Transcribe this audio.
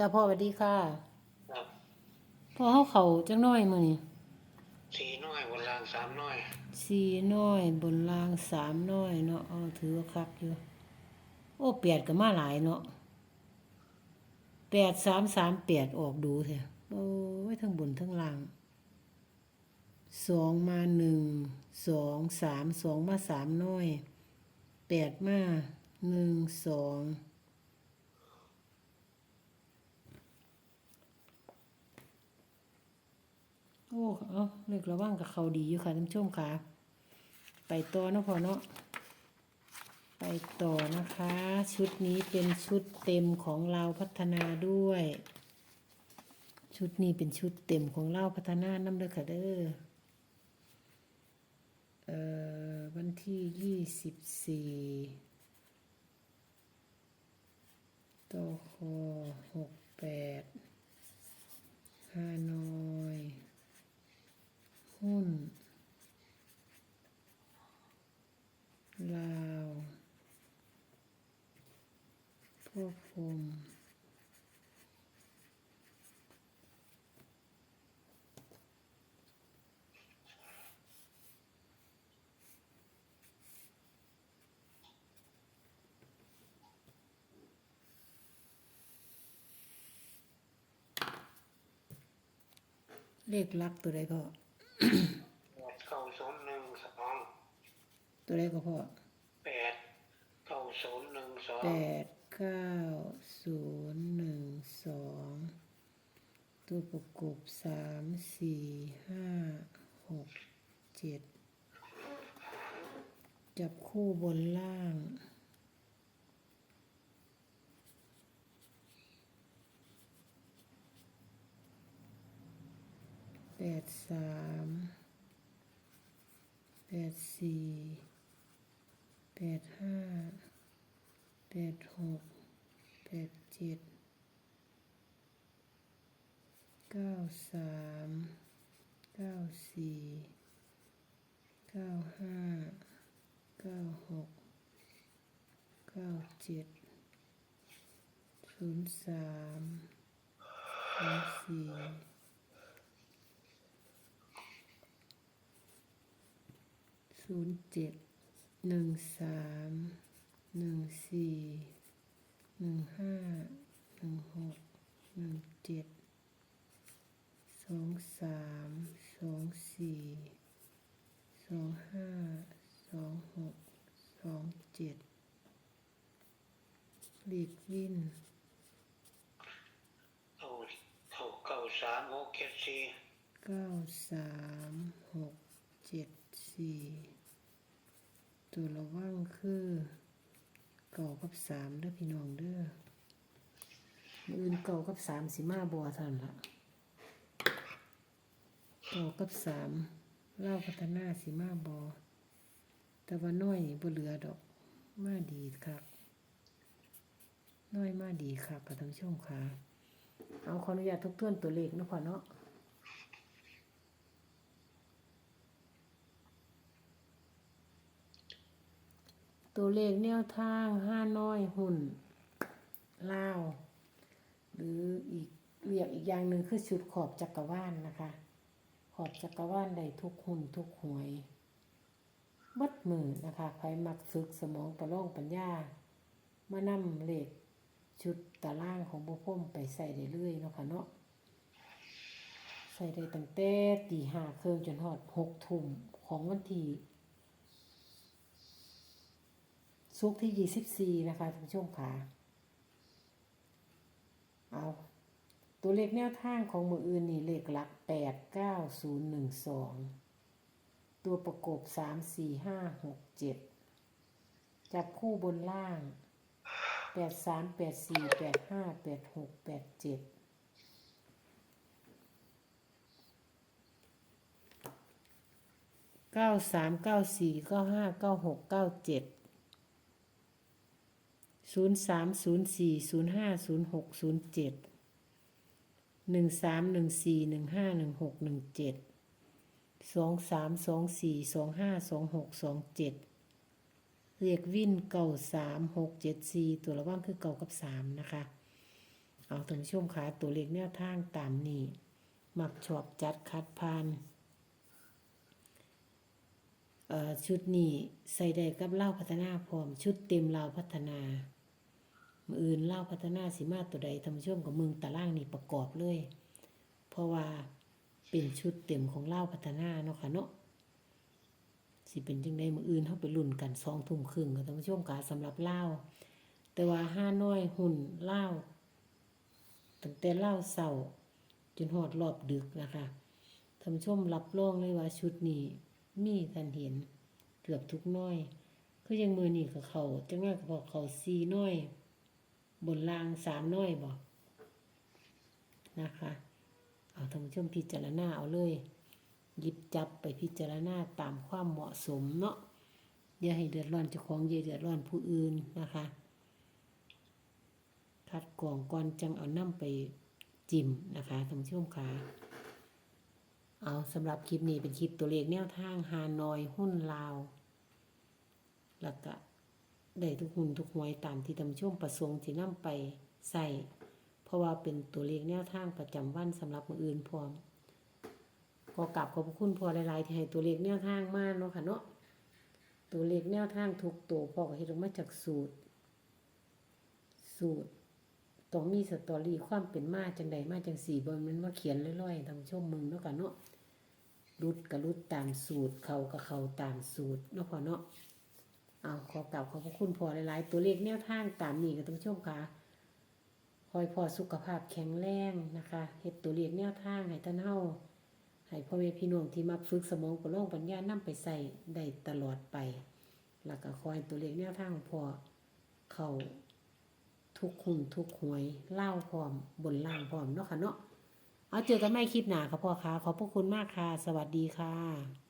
จ้าพ่อสวัสดีค่ะ ครับพ่อเฮาเขาจังน้อยมื้อนี้สี่น้อยบนรางสามน้อยสี่น้อย บนรางสามน้อยเนาะเอาถือว่าคักอยู่ โอ้แปดก็มาหลายเนาะแปดสามสามแปดออกดูแท้โอ้ยทั้งบนทั้งล่างสองมาหนึ่งสองสามสองมาสามน้อยแปดมาหนึ่งสอง อ้เอาเลิกระว่างกับเขาดีอยู่ค่ะท่านผู้ชมค่ะ ไปต่อเนาะพอเนาะไปต่อนะคะ ชุดนี้เป็นชุดเต็มของเราพัฒนาด้วย ชุดนี้เป็นชุดเต็มของเราพัฒนาน้ำเด้อค่ะเด้อเอ่อวันที่ยี่สิบสี่ต่อคอหกแปดฮานอย หุ้น ลาว พวกผมเลขลักตัวใดพ่อแปดเก้าศูนย์หนึ่งสองตัวใดก็พ่อแปดเก้าศูนย์หนึ่งสองแปด เก้าศูนย์หนึ่งสองตัวประกบสามสี่ห้าหกเจ็ดจับคู่บนล่าง แปดสามแปดสี่แปดห้า แปดหกแปดเจ็ดเก้าสามเก้าสี่เก้าห้าเก้าหกเก้าเจ็ดศูนย์สามศูนย์สี่ศูนย์เจ็ดหนึ่งสาม หนึ่งสี่หนึ่งห้าหนึ่งหกหนึ่งเจ็ดสองสามสองสี่สองห้าสองหกสองเจ็ดเลขวินเอาเอาเก้าสามหกเจ็ดสี่เก้าสามหกเจ็ดสี่ตัวระว่างคือ เก่ากับสามเด้อพี่น้องเด้อมื้ออื่นเก่ากับสามสิมาบัวท่านละเก่ากับสามเล่าพัฒนาสิมาบอแต่ว่าน้อยบ่เหลือดอก มาดีครับน้อยมาดีครับกับท่านผู้ชมค่ะเอาขออนุญาตทบทวนตัวเลขนะพ่อเนาะ ตัวเลขแนวทางห้าน้อยหุ่นลาว หรืออีกเรียกอีกอย่างหนึ่งคือชุดขอบจักรวาลนนะคะ ขอบจักรวาลได้ทุกหุ่นทุกหวยบัดมือนะคะใครมักฝึกสมองประลองปัญญา มานำเลขชุดตารางของบุพ่มไปใส่ได้เรื่อยๆเนาะค่ะเนาะใส่ได้ตั้งแต่ตีห้าเครื่องจนหอดหกทุ่มของวันที่ ซุกที่ยี่สิบสี่นะคะท่านผู้ชมค่ะเอาตัวเลขแนวทางของมืออื่นนี่เลขหลักแปดเก้าศูนย์หนึ่งสองตัวประกบสามสี่ห้าหกเจ็ดจับคู่บนล่างแปดสามแปดสี่แปดห้าแปดหกแปดเจ็ดเก้าสามเก้าสี่เก้าห้าเก้าหกเก้าเจ็ด ศูนย์สามศูนย์สี่ศูนย์ห้าศูนย์หกศูนย์เจ็ดหนึ่งสามหนึ่งสี่หนึ่งห้าหนึ่งหกหนึ่งเจ็ดสองสามสองสี่สองห้าสองหกสองเจ็ดเรียกวินเก่าสามหกเจ็ดสี่ตัวระว่างคือเก่ากับสามนะคะ เอาท่านผู้ชมค่ะตัวเลขแนวทางตามนี้ มักชอบจัดคัดพานชุดนี้ใส่ได้กับเล่าพัฒนาพร้อม ชุดเต็มเลาพัฒนา มืออื่นเล่าพัฒนาสิมาตัวใดท่านผู้ชมกับมึงตารางนี่ประกอบเลย เพราะว่าเป็นชุดเต็มของเล่าพัฒนาเนาะค่ะเนาะสิเป็นจังไดมืออื่นเฮาไปลุ้นกัน2ทุ่มครึ่งค่ะท่านผู้ชมค่ะสำหรับเล่าแต่ว่าห้าน้อยหุ่นเล่าตั้งแต่เล่าเสาร์จนฮอดรอบดึกนะคะท่านผู้ชมรับรองเลยว่าชุดนี้มีท่านเห็นเกือบทุกน้อย คือยังมือนี่กับเขาจังว่ากับบอกเขาซีน้อย บนรางสามน้อยบอกนะคะ เอาท่านผู้ชมพิจารณาเอาเลยหยิบจับไปพิจารณาตามความเหมาะสมเนาะอย่าให้เดือดร้อนเจ้าของอย่าเดือดร้อนผู้อื่นนะคะคัดกรองก่อนจังเอาน้ำไปจิ้มนะคะท่านผู้ชมค่ะเอาสำหรับคลิปนี้เป็นคลิปตัวเลขแนวทางฮานอยหุ้นลาวแล้วก็ ได้ทุกหุ้นทุกหวยตามที่ทำช่วงประสงค์ที่นำไปใส่เพราะว่าเป็นตัวเลขแนวทางประจำวันสำหรับมืออื่นพร้อมก็กลับขอบคุณพอหลายๆที่ให้ตัวเลขแนวทางมากเนาะค่ะเนาะตัวเลขแนวทางทุกตัวพอก็เฮ็ดออกมาจากสูตร สูตรต้องมีสตอรี่ความเป็นมาจังใดมาจังสี่บนมันว่าเขียนลอยๆทำชมมึงเนาะกันเนาะรุดกับรุดตามสูตรเขากับเขาตามสูตรเนาะพอเนาะ เอาขอกล่าวขอบพระคุณพอหลายๆ ตัวเลขแนวทางตามนี้กับท่านผู้ชมค่ะคอยพอสุขภาพแข็งแรงนะคะเฮ็ดตัวเลขแนวทางให้ท่านเฮาให้พ่อแม่พี่น้องที่มาฝึกสมองประโลงปัญญานำไปใส่ได้ตลอดไป แล้วก็คอยตัวเลขแนวทางของพอเขาทุกคุณทุกหวยเล่าพร้อมบนล่างพร้อมเนาะค่ะเนาะเอาเจอกันใหม่คลิปหน้าค่ะพ่อค่ะขอบพระคุณมากค่ะ สวัสดีค่ะ